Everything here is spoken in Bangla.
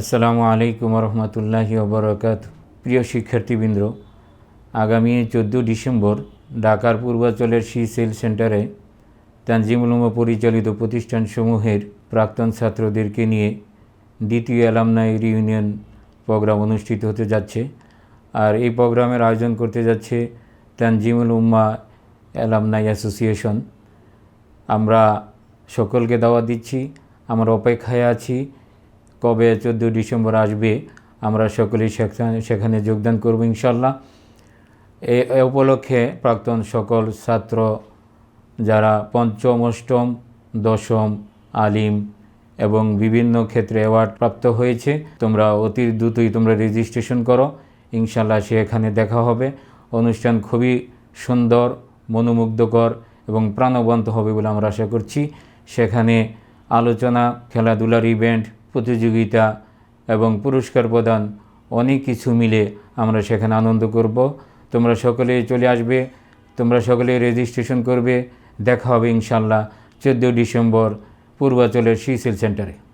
আসসালামু আলাইকুম রহমতুল্লাহি ওবরাকাত। প্রিয় শিক্ষার্থীবৃন্দ, আগামী চোদ্দ ডিসেম্বর ঢাকার পূর্বাঞ্চলের সি সেল সেন্টারে তানজিমুলমা পরিচালিত প্রতিষ্ঠানসমূহের প্রাক্তন ছাত্রদেরকে নিয়ে দ্বিতীয় অ্যালামনাই রিউনিয়ন প্রোগ্রাম অনুষ্ঠিত হতে যাচ্ছে। আর এই প্রোগ্রামের আয়োজন করতে যাচ্ছে তানজিমুল উম্মা অ্যালামনাই অ্যাসোসিয়েশন। আমরা সকলকে দাওয়া দিচ্ছি, আমরা অপেক্ষায় আছি। কবে চোদ্দ ডিসেম্বর আসবে, আমরা সকলেই সেখানে যোগদান করব ইনশাল্লাহ এ উপলক্ষে প্রাক্তন সকল ছাত্র যারা পঞ্চম, অষ্টম, দশম, আলিম এবং বিভিন্ন ক্ষেত্রে অ্যাওয়ার্ড প্রাপ্ত হয়েছে, তোমরা অতি দ্রুতই তোমরা রেজিস্ট্রেশন করো ইনশাল্লাহ সে এখানে দেখা হবে। অনুষ্ঠান খুবই সুন্দর, মনোমুগ্ধকর এবং প্রাণবন্ত হবে বলে আমরা আশা করছি। সেখানে আলোচনা, খেলাধুলার ইভেন্ট প্রতিযোগিতা এবং পুরস্কার প্রদান অনেক কিছু মিলে আমরা সেখানে আনন্দ করব। তোমরা সকলে চলে আসবে, তোমরা সকলে রেজিস্ট্রেশন করবে। দেখা হবে ইনশাল্লাহ চোদ্দ ডিসেম্বর পূর্বাচলের সিসেল সেন্টারে।